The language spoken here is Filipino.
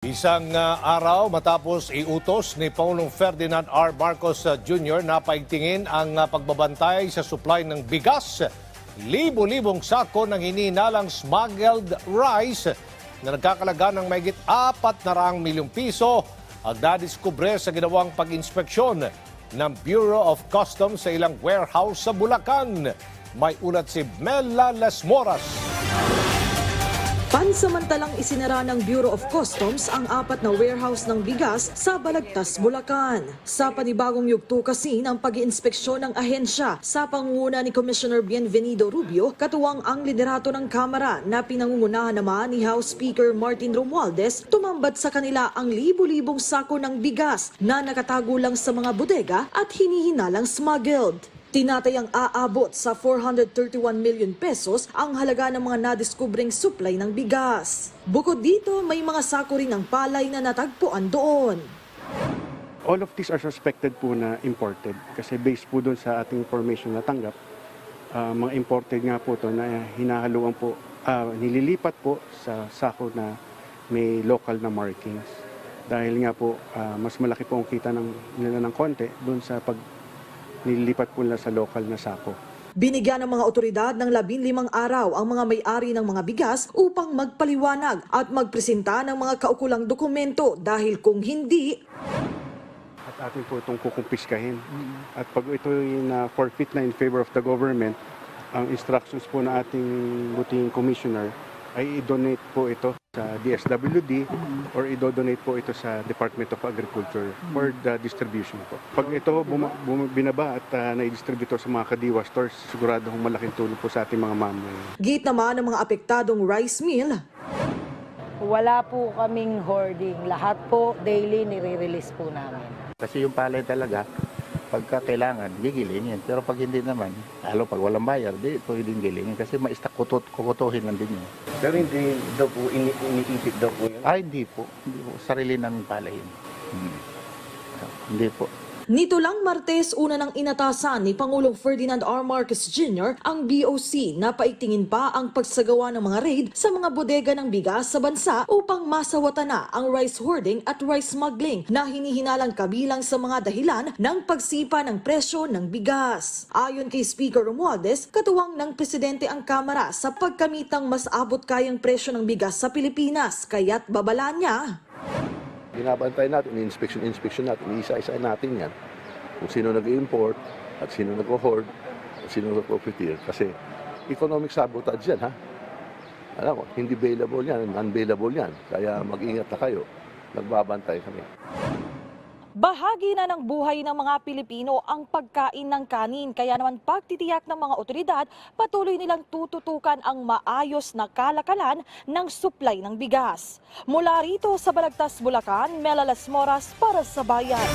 Isang ah, araw matapos iutos ni Pangulong Ferdinand R. Marcos ah, Jr. na paigtingin ang ah, pagbabantay sa supply ng bigas, libo-libong sako ng hinihinalang smuggled rice na nagkakalaga ng na raang milyong piso ang nadiskubre sa ginawang pag-inspeksyon ng Bureau of Customs sa ilang warehouse sa Bulacan. May ulat si Mela Las Moras. Pansamantalang isinara ng Bureau of Customs ang apat na warehouse ng bigas sa Balagtas, Bulacan. Sa panibagong yugto kasi ng pag-iinspeksyon ng ahensya sa pangunguna ni Commissioner Bienvenido Rubio, katuwang ang liderato ng Kamara na pinangungunahan naman ni House Speaker Martin Romualdez, tumambat sa kanila ang libu-libong sako ng bigas na nakatago lang sa mga bodega at hinihinalang smuggled. Tinatayang aabot sa 431 million pesos ang halaga ng mga nadiskubring supply ng bigas. Bukod dito, may mga sako rin ng palay na natagpuan doon. All of these are suspected po na imported kasi based po doon sa ating information na tanggap, ah, mga imported nga po to na hinahaluan po, ah, nililipat po sa sako na may local na markings. Dahil nga po, ah, mas malaki po ang kita ng, nila ng konti doon sa pag nililipat po nila sa local na sako. Binigyan ng mga otoridad ng labing limang araw ang mga may-ari ng mga bigas upang magpaliwanag at magpresenta ng mga kaukulang dokumento dahil kung hindi, At atin po itong kukumpiskahin. At pag ito na forfeit na in favor of the government, ang instructions po na ating buting commissioner ay i-donate po ito sa DSWD or i-donate po ito sa Department of Agriculture for the distribution po. Pag ito buma- binaba at uh, na-distribute sa mga kadiwa stores, sigurado hong malaking tulong po sa ating mga mamamayan. git naman ng mga apektadong rice mill, Wala po kaming hoarding. Lahat po daily nire-release po namin. Kasi yung palay talaga, pagka kailangan, gigilingin. Pero pag hindi naman, lalo pag walang bayar, di pwedeng gilingin. Kasi maistak kutot, kukutuhin lang din yun. Pero hindi daw po, ini iniisip daw po yun. Ah, hindi po. Hindi po. Sarili ng palay yun. Hmm. Hindi po. Nito lang Martes, una ng inatasan ni Pangulong Ferdinand R. Marcos Jr. ang BOC na paigtingin pa ang pagsagawa ng mga raid sa mga bodega ng bigas sa bansa upang masawata na ang rice hoarding at rice smuggling na hinihinalang kabilang sa mga dahilan ng pagsipa ng presyo ng bigas. Ayon kay Speaker Romualdez, katuwang ng presidente ang Kamara sa pagkamitang mas abot kayang presyo ng bigas sa Pilipinas, kaya't babala niya Binabantay natin, inspection inspection natin, isa-isa natin yan. Kung sino nag-import, at sino nag-hoard, at sino nag-profiteer. Kasi economic sabotage yan, ha? Alam ko, hindi bailable yan, unbailable yan. Kaya mag-ingat na kayo. Nagbabantay kami. Bahagi na ng buhay ng mga Pilipino ang pagkain ng kanin. Kaya naman pagtitiyak ng mga otoridad, patuloy nilang tututukan ang maayos na kalakalan ng supply ng bigas. Mula rito sa Balagtas, Bulacan, Mela Las Moras para sa Bayan.